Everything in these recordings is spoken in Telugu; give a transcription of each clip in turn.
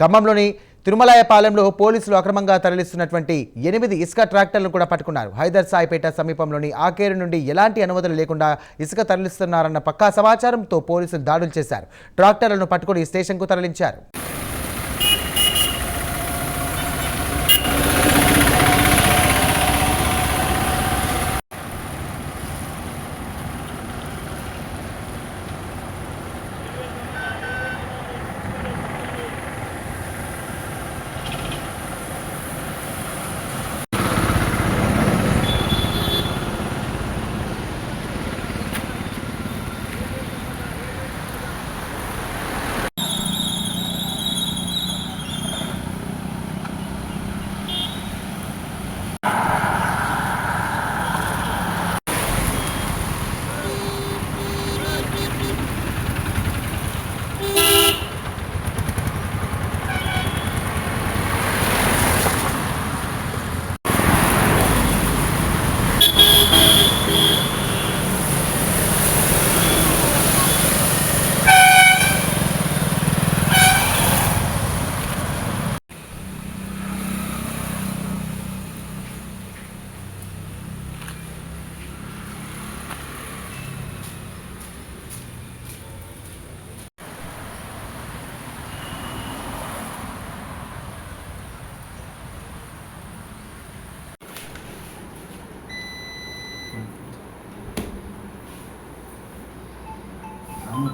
ఖమ్మంలోని తిరుమలాయపాలెంలో పోలీసులు అక్రమంగా తరలిస్తున్నటువంటి ఎనిమిది ఇసుక ట్రాక్టర్లను కూడా పట్టుకున్నారు. హైదర్ సాయిపేట సమీపంలోని ఆకేరు నుండి ఎలాంటి అనుమతులు లేకుండా ఇసుక తరలిస్తున్నారన్న పక్కా సమాచారంతో పోలీసులు దాడులు చేశారు. ట్రాక్టర్లను పట్టుకుని స్టేషన్కు తరలించారు.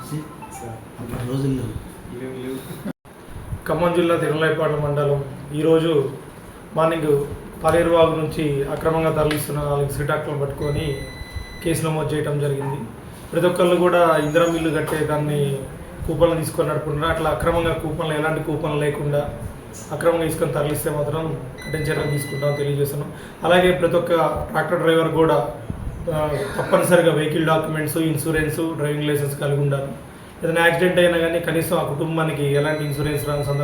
వచ్చి అప్పటి రోజుల్లో ఖమ్మం జిల్లా తిరుమలైపాడు మండలం ఈరోజు మార్నింగ్ పలేరువాగు నుంచి అక్రమంగా తరలిస్తున్న నాలుగు శ్రీటాక్లను పట్టుకొని కేసు నమోదు చేయడం జరిగింది. ప్రతి ఒక్కళ్ళు కూడా ఇందిరా మిల్లు కట్టే దాన్ని కూపన్లు తీసుకొని నడుపుకుంటున్నారు. అట్లా అక్రమంగా కూపన్లు ఎలాంటి కూపన్లు లేకుండా అక్రమంగా తీసుకొని తరలిస్తే మాత్రం కఠిన చర్యలు తీసుకుంటాం తెలియజేస్తున్నాం. అలాగే ప్రతి ఒక్క ట్రాక్టర్ డ్రైవర్ కూడా తప్పనిసరిగా vehicle documents insurance driving licence కలిగి ఉండాలి. ఏదైనా యాక్సిడెంట్ అయినా కానీ కనీసం ఆ కుటుంబానికి ఎలాంటి ఇన్సూరెన్స్ రాని సందర్భం